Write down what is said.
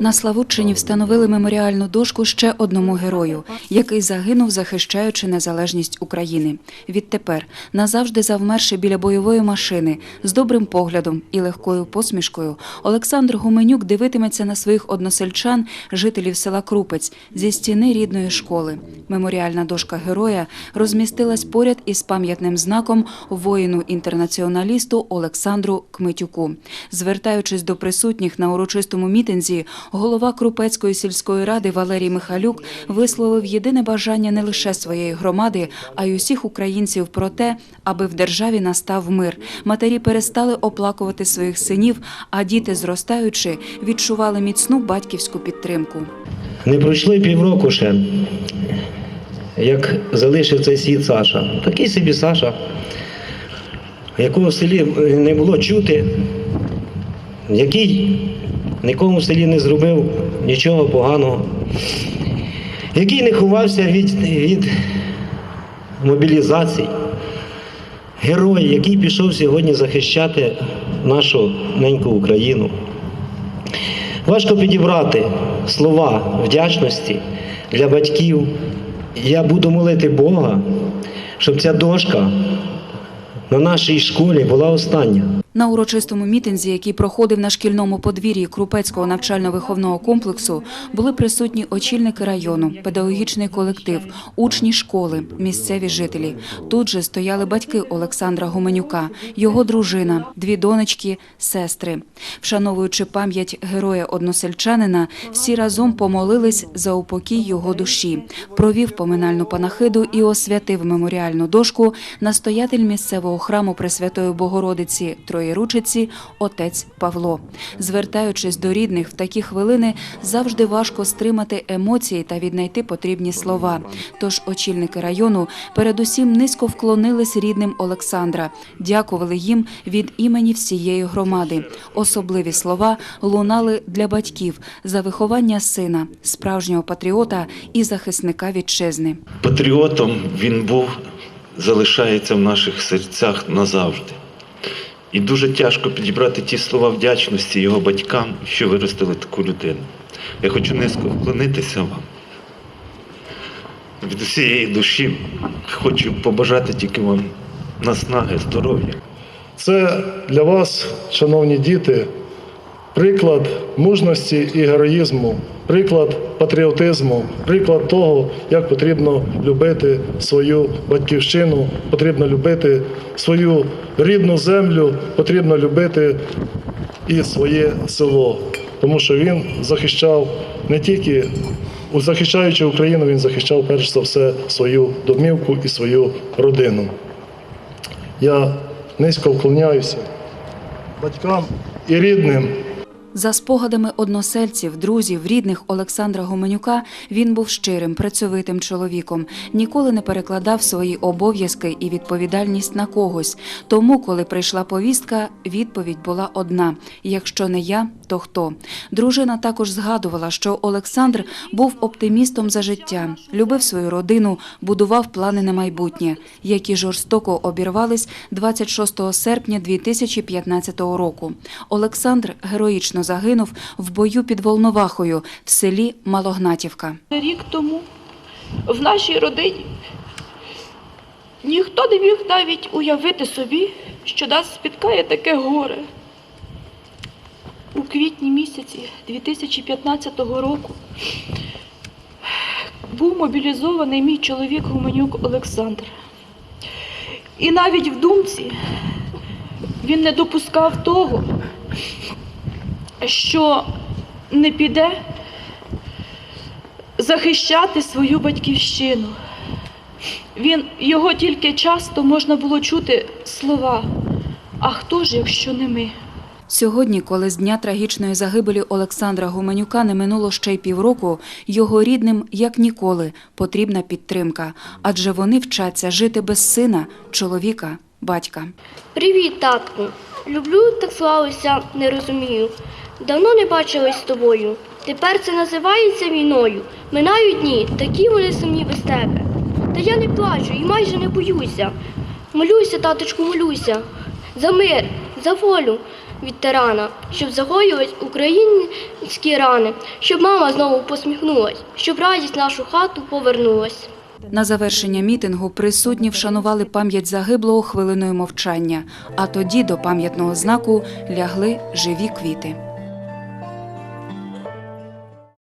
На Славутчині встановили меморіальну дошку ще одному герою, який загинув, захищаючи незалежність України. Відтепер, назавжди завмерши біля бойової машини, з добрим поглядом і легкою посмішкою, Олександр Гуменюк дивитиметься на своїх односельчан, жителів села Крупець, зі стіни рідної школи. Меморіальна дошка героя розмістилась поряд із пам'ятним знаком воїну-інтернаціоналісту Олександру Кмитюку. Звертаючись до присутніх на урочистому мітинзі, голова Крупецької сільської ради Валерій Михалюк висловив єдине бажання не лише своєї громади, а й усіх українців про те, аби в державі настав мир. Матері перестали оплакувати своїх синів, а діти, зростаючи, відчували міцну батьківську підтримку. Не пройшли півроку ще, як залишив цей світ Саша. Такий собі Саша, якого в селі не було чути, який нікому в селі не зробив нічого поганого, який не ховався від, від мобілізацій. Герой, який пішов сьогодні захищати нашу неньку Україну. Важко підібрати слова вдячності для батьків. Я буду молити Бога, щоб ця дошка на нашій школі була остання. На урочистому мітинзі, який проходив на шкільному подвір'ї Крупецького навчально-виховного комплексу, були присутні очільники району, педагогічний колектив, учні школи, місцеві жителі. Тут же стояли батьки Олександра Гуменюка, його дружина, дві донечки, сестри. Вшановуючи пам'ять героя-односельчанина, всі разом помолились за упокій його душі, провів поминальну панахиду і освятив меморіальну дошку настоятель місцевого храму Пресвятої Богородиці Троєручиці отець Павло. Звертаючись до рідних в такі хвилини, завжди важко стримати емоції та віднайти потрібні слова. Тож очільники району передусім низько вклонились рідним Олександра, дякували їм від імені всієї громади. Особливі слова лунали для батьків за виховання сина, справжнього патріота і захисника вітчизни. Патріотом він був, залишається в наших серцях назавжди. І дуже тяжко підібрати ті слова вдячності його батькам, що виростили таку людину. Я хочу низько вклонитися вам. Від усієї душі хочу побажати тільки вам наснаги, здоров'я. Це для вас, шановні діти, приклад мужності і героїзму, приклад патріотизму, приклад того, як потрібно любити свою батьківщину, потрібно любити свою рідну землю, потрібно любити і своє село. Тому що він захищав не тільки захищаючи Україну, він захищав перш за все свою домівку і свою родину. Я низько вклоняюся батькам і рідним. За спогадами односельців, друзів, рідних Олександра Гуменюка, він був щирим, працьовитим чоловіком, ніколи не перекладав свої обов'язки і відповідальність на когось. Тому, коли прийшла повістка, відповідь була одна: якщо не я, то хто? Дружина також згадувала, що Олександр був оптимістом за життя, любив свою родину, будував плани на майбутнє, які жорстоко обірвались 26 серпня 2015 року. Олександр героїчно загинув в бою під Волновахою в селі Малогнатівка. Рік тому в нашій родині ніхто не міг навіть уявити собі, що нас спіткає таке горе. У квітні місяці 2015 року був мобілізований мій чоловік Гуменюк Олександр. І навіть в думці він не допускав того, що не піде захищати свою батьківщину. Він його тільки часто можна було чути слова. А хто ж, якщо не ми? Сьогодні, коли з дня трагічної загибелі Олександра Гуменюка не минуло ще й півроку, його рідним, як ніколи, потрібна підтримка, адже вони вчаться жити без сина, чоловіка, батька. Привіт, татку. Люблю, так славився, не розумію. Давно не бачились з тобою. Тепер це називається війною. Минають дні, такі вони самі без тебе. Та я не плачу і майже не боюся. Молюся, таточку, молюся. За мир, за волю, від тирана, щоб загоювались українські рани, щоб мама знову посміхнулась, щоб радість нашу хату повернулась. На завершення мітингу присутні вшанували пам'ять загиблого хвилиною мовчання, а тоді до пам'ятного знаку лягли живі квіти.